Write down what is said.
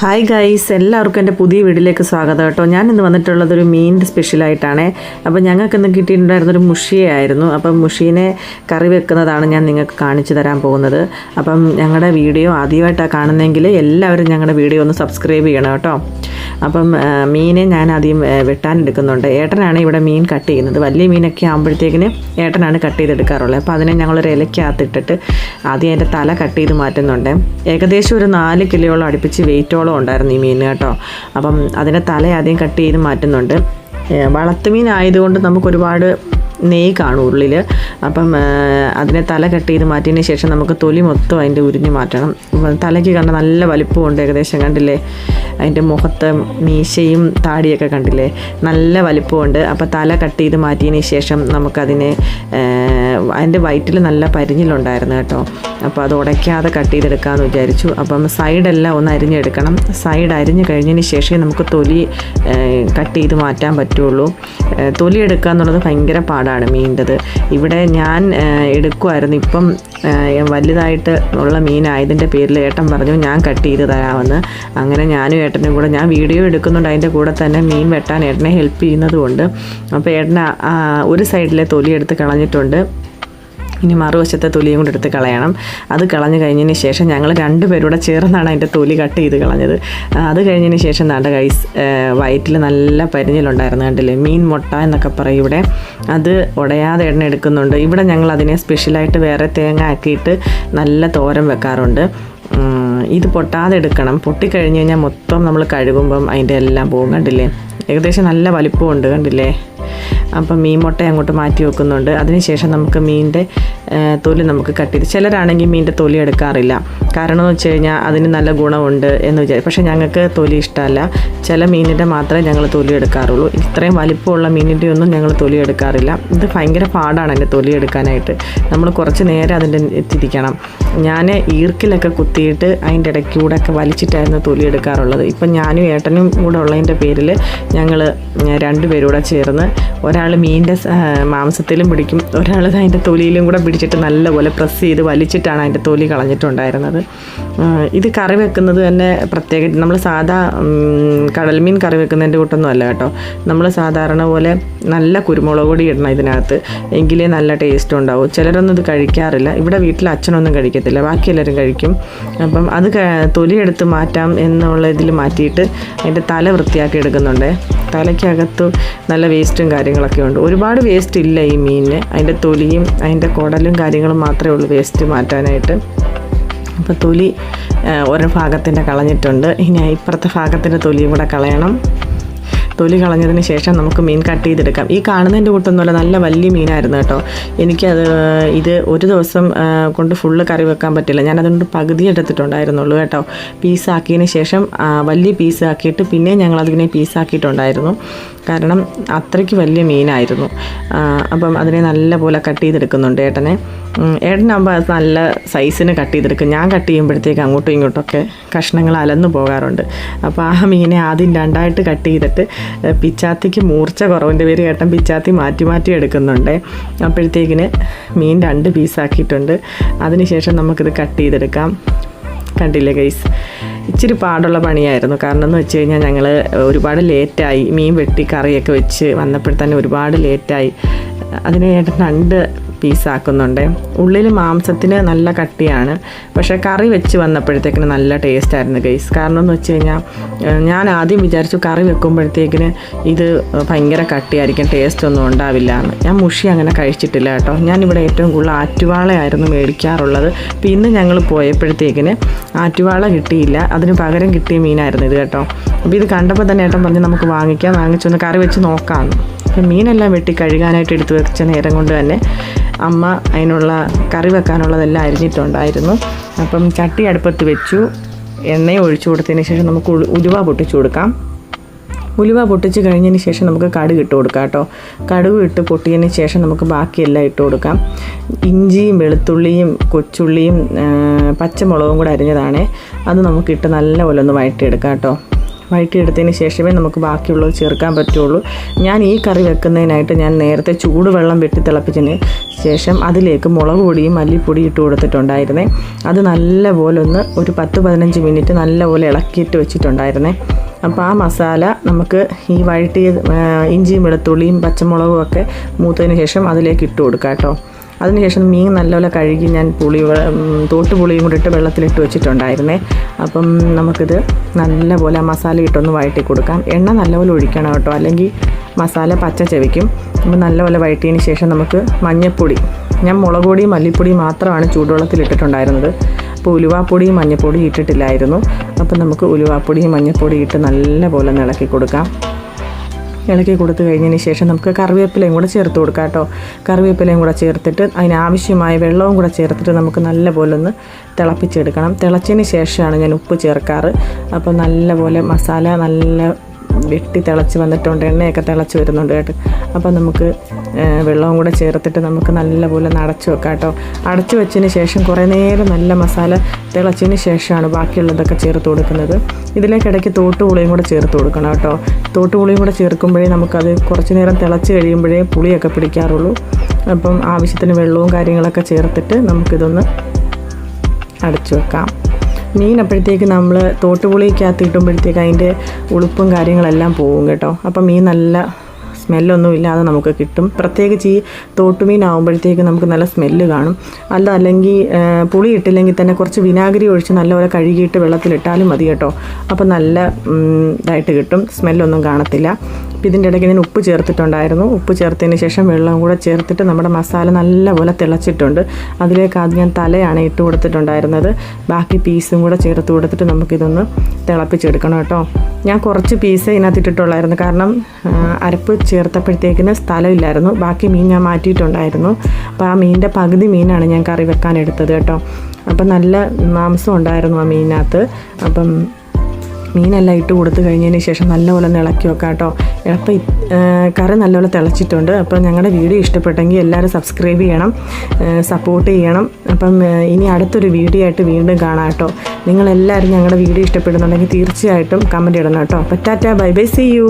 Hi guys എല്ലാവർക്കും എന്റെ പുതിയ വീട്ടിലേക്ക് സ്വാഗതം കേട്ടോ. ഞാൻ ഇന്ന് വന്നിട്ടുള്ളത് ഒരു മീനിന്റെ സ്പെഷ്യലായിട്ടാണ് അപ്പോൾ ഞങ്ങൾക്ക് ഇന്ന് കിട്ടിയിട്ടുണ്ടായിരുന്നൊരു മുഷിയായിരുന്നു അപ്പം മുഷീനെ കറി വെക്കുന്നതാണ് ഞാൻ നിങ്ങൾക്ക് കാണിച്ചു തരാൻ പോകുന്നത്. അപ്പം ഞങ്ങളുടെ വീഡിയോ ആദ്യമായിട്ടാണ് കാണുന്നതെങ്കിൽ എല്ലാവരും ഞങ്ങളുടെ വീഡിയോ ഒന്ന് സബ്സ്ക്രൈബ് ചെയ്യണം കേട്ടോ. അപ്പം മീനെ ഞാൻ ആദ്യം വെട്ടാനെടുക്കുന്നുണ്ട് ഏട്ടനാണ് ഇവിടെ മീൻ കട്ട് ചെയ്യുന്നത്. വലിയ മീനൊക്കെ ആകുമ്പോഴത്തേക്കിന് ഏട്ടനാണ് കട്ട് ചെയ്തെടുക്കാറുള്ളത്. അപ്പോൾ അതിനെ ഞങ്ങളൊരു ഇലയ്ക്കകത്തിട്ടിട്ട് ആദ്യം അതിന്റെ തല കട്ട് ചെയ്ത് മാറ്റുന്നുണ്ട്. ഏകദേശം ഒരു നാല് കിലോയോളം അടുപ്പിച്ച് വെയിറ്റോളം ഉണ്ടായിരുന്നു ഈ മീൻ കേട്ടോ. അപ്പം അതിന്റെ തല ആദ്യം കട്ട് ചെയ്ത് മാറ്റുന്നുണ്ട്. വളർത്തുമീൻ ആയതുകൊണ്ട് നമുക്ക് ഒരുപാട് നെയ്യ് കാണും ഉള്ളിൽ അപ്പം അതിനെ തല കട്ട് ചെയ്ത് മാറ്റിയതിന് ശേഷം നമുക്ക് തൊലി മൊത്തം അതിന്റെ ഉരിഞ്ഞ് മാറ്റണം. തലയ്ക്ക് കണ്ട നല്ല വലിപ്പമുണ്ട് ഏകദേശം കണ്ടില്ലേ? അതിന്റെ മുഖത്ത് മീശയും താടിയൊക്കെ കണ്ടില്ലേ? നല്ല വലിപ്പമുണ്ട്. അപ്പോൾ തല കട്ട് ചെയ്ത് മാറ്റിയതിന് ശേഷം നമുക്കതിനെ അതിന്റെ വയറ്റിൽ നല്ല പരിഞ്ഞിലുണ്ടായിരുന്നു കേട്ടോ. അപ്പോൾ അത് ഉടയ്ക്കാതെ കട്ട് ചെയ്തെടുക്കാമെന്ന് വിചാരിച്ചു. അപ്പം സൈഡെല്ലാം ഒന്ന് അരിഞ്ഞെടുക്കണം. സൈഡ് അരിഞ്ഞ് കഴിഞ്ഞതിന് ശേഷമേ നമുക്ക് തൊലി കട്ട് ചെയ്ത് മാറ്റാൻ പറ്റുള്ളൂ. തൊലി എടുക്കുക എന്നുള്ളത് ഭയങ്കര പാടാണ് മീനിന്റെത് ഇവിടെ ഞാൻ എടുക്കുമായിരുന്നു ഇപ്പം വലുതായിട്ട് ഉള്ള മീനായതിന്റെ പേരിൽ ഏട്ടൻ പറഞ്ഞു ഞാൻ കട്ട് ചെയ്ത് തരാമെന്ന്. അങ്ങനെ ഞാനും ഏട്ടനും കൂടെ ഞാൻ വീഡിയോ എടുക്കുന്നുണ്ട് അതിന്റെ കൂടെ തന്നെ മീൻ വെട്ടാൻ ഏട്ടനെ ഹെൽപ്പ് ചെയ്യുന്നതുകൊണ്ട്. അപ്പോൾ ആ ഒരു സൈഡിലെ തൊലി എടുത്ത് കളഞ്ഞിട്ടുണ്ട്. ഇനി മറുവശത്തെ തൊലിയും കൂടെ എടുത്ത് കളയണം. അത് കളഞ്ഞു കഴിഞ്ഞതിന് ശേഷം ഞങ്ങൾ രണ്ടുപേരൂടെ ചേർന്നാണ് അതിന്റെ തൊലി കട്ട് ചെയ്ത് കളഞ്ഞത്. അത് കഴിഞ്ഞതിന് ശേഷം നാണ്ട കൈസ് വയറ്റിൽ നല്ല പരിഞ്ഞിലുണ്ടായിരുന്നു കണ്ടില്ലേ? മീൻ മുട്ട എന്നൊക്കെ പറയും ഇവിടെ. അത് ഉടയാതെ എണ്ണ എടുക്കുന്നുണ്ട്. ഇവിടെ ഞങ്ങൾ അതിനെ സ്പെഷ്യലായിട്ട് വേറെ തേങ്ങ ആക്കിയിട്ട് നല്ല തോരൻ വെക്കാറുണ്ട്. ഇത് പൊട്ടാതെ എടുക്കണം. പൊട്ടിക്കഴിഞ്ഞ് കഴിഞ്ഞാൽ മൊത്തം നമ്മൾ കഴുകുമ്പം അതിന്റെ എല്ലാം പോകും കണ്ടില്ലേ? ഏകദേശം നല്ല വലിപ്പമുണ്ട് കണ്ടില്ലേ? അപ്പം മീൻ മുട്ട അങ്ങോട്ട് മാറ്റി വെക്കുന്നുണ്ട്. അതിനുശേഷം നമുക്ക് മീനിന്റെ തൊലി നമുക്ക് കട്ട് ചെയ്ത് ചിലരാണെങ്കിൽ മീനിന്റെ തൊലി എടുക്കാറില്ല. കാരണം എന്ന് വെച്ച് കഴിഞ്ഞാൽ അതിന് നല്ല ഗുണമുണ്ട് എന്ന് വിചാരിച്ചു പക്ഷേ ഞങ്ങൾക്ക് തൊലി ഇഷ്ടമല്ല. ചില മീനിന്റെ മാത്രമേ ഞങ്ങൾ തൊലി എടുക്കാറുള്ളൂ. ഇത്രയും വലിപ്പമുള്ള മീനിന്റെ ഒന്നും ഞങ്ങൾ തൊലി എടുക്കാറില്ല. ഇത് ഭയങ്കര പാടാണ് എന്റെ തൊലി എടുക്കാനായിട്ട്. നമ്മൾ കുറച്ച് നേരം അതിന്റെ എത്തിരിക്കണം ഞാൻ ഈർക്കിലൊക്കെ കുത്തിയിട്ട് അതിന്റെ ഇടയ്ക്കൂടെ ഒക്കെ വലിച്ചിട്ടായിരുന്നു തൊലി എടുക്കാറുള്ളത്. ഇപ്പം ഞാനും ഏട്ടനും കൂടെ ഉള്ളതിന്റെ പേരിൽ ഞങ്ങൾ രണ്ടുപേരും കൂടെ ചേർന്ന് ഒരാൾ മീനിന്റെ മാംസത്തിലും പിടിക്കും. ഒരാൾ അതിന്റെ തൊലിയിലും കൂടെ പിടിച്ചിട്ട് നല്ലപോലെ പ്രസ് ചെയ്ത് വലിച്ചിട്ടാണ് അതിന്റെ തൊലി കളഞ്ഞിട്ടുണ്ടായിരുന്നത്. ഇത് കറി വെക്കുന്നത് തന്നെ പ്രത്യേക നമ്മൾ സാധാ കടൽ കടൽമീൻ കറി വെക്കുന്നതിന്റെ കൂട്ടൊന്നും അല്ല കേട്ടോ. നമ്മൾ സാധാരണ പോലെ നല്ല കുരുമുളക് പൊടി ഇടണം ഇതിനകത്ത്. എങ്കിലേ നല്ല ടേസ്റ്റ് ഉണ്ടാവും. ചിലരൊന്നും ഇത് കഴിക്കാറില്ല. ഇവിടെ വീട്ടിൽ അച്ഛനൊന്നും കഴിക്കത്തില്ല. ബാക്കി എല്ലാവരും കഴിക്കും. അപ്പം അത് തൊലി തൊലിയെടുത്ത് മാറ്റാം എന്നുള്ള ഇതിൽ മാറ്റിയിട്ട് അതിന്റെ തല വൃത്തിയാക്കി എടുക്കുന്നുണ്ട്. തലയ്ക്കകത്ത് നല്ല വേസ്റ്റും കാര്യങ്ങളൊക്കെ ഉണ്ട് ഒരുപാട് വേസ്റ്റ് ഇല്ല ഈ മീനിന്. അതിന്റെ തൊലിയും അതിന്റെ കുടലും കാര്യങ്ങളും മാത്രമേ ഉള്ളൂ വേസ്റ്റ് മാറ്റാനായിട്ട്. അപ്പോൾ തൊലി ഓരോ ഭാഗത്തിന്റെ കളഞ്ഞിട്ടുണ്ട്. ഇനി ഇപ്പുറത്തെ ഭാഗത്തിന്റെ തൊലിയും കൂടെ കളയണം. തൊലി കളഞ്ഞതിന് ശേഷം നമുക്ക് മീൻ കട്ട് ചെയ്തെടുക്കാം. ഈ കാണുന്നതിന്റെ കൂട്ടൊന്നുമല്ല നല്ല വലിയ മീനായിരുന്നു കേട്ടോ. എനിക്കത് ഇത് ഒരു ദിവസം കൊണ്ട് ഫുള്ള് കറി വെക്കാൻ പറ്റില്ല. ഞാൻ അതുകൊണ്ട് പകുതി എടുത്തിട്ടുണ്ടായിരുന്നുള്ളൂ കേട്ടോ. പീസാക്കിയതിന് ശേഷം വലിയ പീസാക്കിയിട്ട് പിന്നെ ഞങ്ങൾ അതിനെ പീസാക്കിയിട്ടുണ്ടായിരുന്നു കാരണം അത്രയ്ക്ക് വലിയ മീനായിരുന്നു. അപ്പം അതിനെ നല്ലപോലെ കട്ട് ചെയ്തെടുക്കുന്നുണ്ട് ഏട്ടനെ. ഏട്ടനാകുമ്പോൾ അത് നല്ല സൈസിന് കട്ട് ചെയ്തെടുക്കും. ഞാൻ കട്ട് ചെയ്യുമ്പോഴത്തേക്ക് അങ്ങോട്ടും ഇങ്ങോട്ടൊക്കെ കഷ്ണങ്ങൾ അലന്നു പോകാറുണ്ട്. അപ്പോൾ ആ മീനെ ആദ്യം രണ്ടായിട്ട് കട്ട് ചെയ്തിട്ട് പിച്ചാത്തിക്ക് മൂർച്ച കുറവിന്റെ പേര് ഏട്ടൻ പിച്ചാത്തി മാറ്റി മാറ്റി എടുക്കുന്നുണ്ട്. അപ്പോഴത്തേക്കിന് മീൻ രണ്ട് പീസാക്കിയിട്ടുണ്ട്. അതിനുശേഷം നമുക്കിത് കട്ട് ചെയ്തെടുക്കാം. കണ്ടില്ലേ ഗൈസ് ഇച്ചിരി പാടുള്ള പണിയായിരുന്നു. കാരണം എന്ന് വെച്ച് കഴിഞ്ഞാൽ ഞങ്ങൾ ഒരുപാട് ലേറ്റായി മീൻ വെട്ടി കറിയൊക്കെ വെച്ച് വന്നപ്പോഴത്തന്നെ ഒരുപാട് ലേറ്റായി. അതിന് ഏട്ടൻ രണ്ട് പീസാക്കുന്നുണ്ട്. ഉള്ളിൽ മാംസത്തിന് നല്ല കട്ടിയാണ്. പക്ഷേ കറി വെച്ച് വന്നപ്പോഴത്തേക്കിന് നല്ല ടേസ്റ്റായിരുന്നു ഗൈസ്. കാരണം എന്ന് വെച്ച് കഴിഞ്ഞാൽ ഞാൻ ആദ്യം വിചാരിച്ചു കറി വെക്കുമ്പോഴത്തേക്കിന് ഇത് ഭയങ്കര കട്ടിയായിരിക്കും ടേസ്റ്റ് ഒന്നും ഉണ്ടാവില്ല എന്ന്. ഞാൻ മുഷി അങ്ങനെ കഴിച്ചിട്ടില്ല കേട്ടോ. ഞാനിവിടെ ഏറ്റവും കൂടുതൽ ആറ്റുവാളയായിരുന്നു മേടിക്കാറുള്ളത്. ഇന്ന് ഞങ്ങൾ പോയപ്പോഴത്തേക്കിന് ആറ്റുവാള കിട്ടിയില്ല. അതിന് പകരം കിട്ടിയ മീനായിരുന്നു ഇത് കേട്ടോ. അപ്പോൾ ഇത് കണ്ടപ്പോൾ തന്നെ ഏട്ടൻ പറഞ്ഞ് നമുക്ക് വാങ്ങിക്കാം വാങ്ങിച്ചൊന്ന് കറി വെച്ച് നോക്കാമെന്ന് മീനെല്ലാം വെട്ടി കഴുകാനായിട്ട് എടുത്തു വെച്ച നേരം കൊണ്ട് തന്നെ അമ്മ അതിനുള്ള കറി വെക്കാനുള്ളതെല്ലാം അരിഞ്ഞിട്ടുണ്ടായിരുന്നു. അപ്പം ചട്ടി അടുപ്പത്ത് വെച്ചു. എണ്ണയും ഒഴിച്ചു കൊടുത്തതിന് ശേഷം നമുക്ക് ഉലുവ പൊട്ടിച്ചു കൊടുക്കാം. ഉലുവ പൊട്ടിച്ച് കഴിഞ്ഞതിന് ശേഷം നമുക്ക് കടുക് ഇട്ട് കൊടുക്കാം കേട്ടോ. കടുക് ഇട്ട് പൊട്ടിയതിന് ശേഷം നമുക്ക് ബാക്കിയെല്ലാം ഇട്ട് കൊടുക്കാം. ഇഞ്ചിയും വെളുത്തുള്ളിയും കൊച്ചുള്ളിയും പച്ചമുളകും കൂടെ അരിഞ്ഞതാണേ. അത് നമുക്കിട്ട് നല്ലപോലെ ഒന്ന് വഴറ്റിയെടുക്കാം കേട്ടോ. വഴറ്റിയെടുത്തതിന് ശേഷമേ നമുക്ക് ബാക്കിയുള്ളത് ചേർക്കാൻ പറ്റുള്ളൂ. ഞാൻ ഈ കറി വെക്കുന്നതിനായിട്ട് ഞാൻ നേരത്തെ ചൂടുവെള്ളം വെട്ടി തിളപ്പിച്ചതിന് ശേഷം അതിലേക്ക് മുളക് പൊടിയും മല്ലിപ്പൊടിയും ഇട്ട് കൊടുത്തിട്ടുണ്ടായിരുന്നേ. അത് നല്ലപോലെ ഒന്ന് ഒരു പത്ത് പതിനഞ്ച് മിനിറ്റ് നല്ലപോലെ ഇളക്കിയിട്ട് വെച്ചിട്ടുണ്ടായിരുന്നേ. അപ്പോൾ ആ മസാല നമുക്ക് ഈ വഴറ്റിയ ഇഞ്ചിയും വെളുത്തുള്ളിയും പച്ചമുളകും ഒക്കെ മൂത്തതിന് ശേഷം അതിലേക്ക് ഇട്ട് കൊടുക്കാം കേട്ടോ അതിനുശേഷം മീൻ നല്ലപോലെ കഴുകി ഞാൻ പുളി തോട്ട് പുളിയും കൂടി ഇട്ട് വെള്ളത്തിലിട്ട് വെച്ചിട്ടുണ്ടായിരുന്നേ. അപ്പം നമുക്കിത് നല്ലപോലെ മസാല ഇട്ടൊന്ന് വഴറ്റി കൊടുക്കാം. എണ്ണ നല്ലപോലെ ഒഴിക്കണം കേട്ടോ. അല്ലെങ്കിൽ മസാല പച്ച ചെവിക്കും. അപ്പം നല്ലപോലെ വഴറ്റിയതിന് ശേഷം നമുക്ക് മഞ്ഞൾപ്പൊടി ഞാൻ മുളക് പൊടി മല്ലിപ്പൊടിയും മാത്രമാണ് ചൂടുവെള്ളത്തിലിട്ടിട്ടുണ്ടായിരുന്നത്. അപ്പോൾ ഉലുവാപ്പൊടിയും മഞ്ഞൾപ്പൊടിയും ഇട്ടിട്ടില്ലായിരുന്നു. അപ്പം നമുക്ക് ഉലുവാപ്പൊടിയും മഞ്ഞൾപ്പൊടിയും ഇട്ട് നല്ലപോലെ ഇളക്കി കൊടുക്കാം. ഇളക്കി കൊടുത്തു കഴിഞ്ഞതിന് ശേഷം നമുക്ക് കറിവേപ്പിലയും കൂടെ ചേർത്ത് കൊടുക്കാം കേട്ടോ. കറിവേപ്പിലയും കൂടെ ചേർത്തിട്ട് അതിനാവശ്യമായ വെള്ളവും കൂടെ ചേർത്തിട്ട് നമുക്ക് നല്ലപോലെ ഒന്ന് തിളപ്പിച്ചെടുക്കണം. തിളച്ചതിന് ശേഷമാണ് ഞാൻ ഉപ്പ് ചേർക്കാറ്. അപ്പോൾ നല്ലപോലെ മസാല നല്ല വെട്ടി തിളച്ച് വന്നിട്ടുണ്ട് എണ്ണയൊക്കെ തിളച്ച് വരുന്നുണ്ട് കേട്ടോ. അപ്പോൾ നമുക്ക് വെള്ളവും കൂടെ ചേർത്തിട്ട് നമുക്ക് നല്ലപോലെ ഒന്ന് അടച്ചു വെക്കാം കേട്ടോ അടച്ചു വെച്ചതിന് ശേഷം കുറേ നേരം നല്ല മസാല തിളച്ചതിന് ശേഷമാണ് ബാക്കിയുള്ളതൊക്കെ ചേർത്ത് കൊടുക്കുന്നത്. ഇതിലേക്കിടയ്ക്ക് തോട്ടുപുളിയും കൂടെ ചേർത്ത് കൊടുക്കണം കേട്ടോ. തോട്ടുപുളിയും കൂടെ ചേർക്കുമ്പോഴേ നമുക്കത് കുറച്ച് നേരം തിളച്ച് കഴിയുമ്പോഴേ പുളിയൊക്കെ പിടിക്കാറുള്ളൂ. അപ്പം ആവശ്യത്തിന് വെള്ളവും കാര്യങ്ങളൊക്കെ ചേർത്തിട്ട് നമുക്കിതൊന്ന് അടച്ചു വെക്കാം. മീൻ അപ്പോഴത്തേക്ക് നമ്മൾ തോട്ടുപുളിക്കകത്ത് ഇട്ടുമ്പോഴത്തേക്ക് അതിന്റെ ഉളുപ്പും കാര്യങ്ങളെല്ലാം പോകും കേട്ടോ. അപ്പം മീൻ നല്ല സ്മെല്ലൊന്നും ഇല്ലാതെ നമുക്ക് കിട്ടും. പ്രത്യേകിച്ച് ഈ തോട്ടുമീൻ ആകുമ്പോഴത്തേക്ക് നമുക്ക് നല്ല സ്മെല്ല് കാണും. അല്ല അല്ലെങ്കിൽ പുളി ഇട്ടില്ലെങ്കിൽ തന്നെ കുറച്ച് വിനാഗിരി ഒഴിച്ച് നല്ലപോലെ കഴുകിയിട്ട് വെള്ളത്തിലിട്ടാലും മതി കേട്ടോ. അപ്പോൾ നല്ല ഇതായിട്ട് കിട്ടും. സ്മെല്ലൊന്നും കാണത്തില്ല. അപ്പം ഇതിന്റെ ഇടയ്ക്ക് ഞാൻ ഉപ്പ് ചേർത്തിട്ടുണ്ടായിരുന്നു. ഉപ്പ് ചേർത്തതിന് ശേഷം വെള്ളം കൂടെ ചേർത്തിട്ട് നമ്മുടെ മസാല നല്ലപോലെ തിളച്ചിട്ടുണ്ട്. അതിലേക്ക് ആദ്യം ഞാൻ തലയാണ് ഇട്ട് കൊടുത്തിട്ടുണ്ടായിരുന്നത്. ബാക്കി പീസും കൂടെ ചേർത്ത് കൊടുത്തിട്ട് നമുക്കിതൊന്ന് തിളപ്പിച്ചെടുക്കണം കേട്ടോ. ഞാൻ കുറച്ച് പീസ് ഇതിനകത്ത് ഇട്ടിട്ടുള്ളായിരുന്നു. കാരണം അരപ്പ് ചേർത്തപ്പോഴത്തേക്കിന് സ്ഥലമില്ലായിരുന്നു. ബാക്കി മീൻ ഞാൻ മാറ്റിയിട്ടുണ്ടായിരുന്നു. അപ്പോൾ ആ മീനിന്റെ പകുതി മീനാണ് ഞാൻ കറി വെക്കാൻ എടുത്തത് കേട്ടോ. അപ്പം നല്ല മാംസം ഉണ്ടായിരുന്നു ആ മീനിനകത്ത്. അപ്പം മീനെല്ലാം ഇട്ട് കൊടുത്തു കഴിഞ്ഞതിന് ശേഷം നല്ലപോലെ ഒന്ന് ഇളക്കി വെക്കാം കേട്ടോ. അപ്പം കറി നല്ലപോലെ തിളച്ചിട്ടുണ്ട്. അപ്പോൾ ഞങ്ങളുടെ വീഡിയോ ഇഷ്ടപ്പെട്ടെങ്കിൽ എല്ലാവരും സബ്സ്ക്രൈബ് ചെയ്യണം. സപ്പോർട്ട് ചെയ്യണം. അപ്പം ഇനി അടുത്തൊരു വീഡിയോ ആയിട്ട് വീണ്ടും കാണാം കേട്ടോ. നിങ്ങളെല്ലാവരും ഞങ്ങളുടെ വീഡിയോ ഇഷ്ടപ്പെടുന്നുണ്ടെങ്കിൽ തീർച്ചയായിട്ടും കമന്റ് ഇടണം കേട്ടോ. അപ്പം tata bye bye see you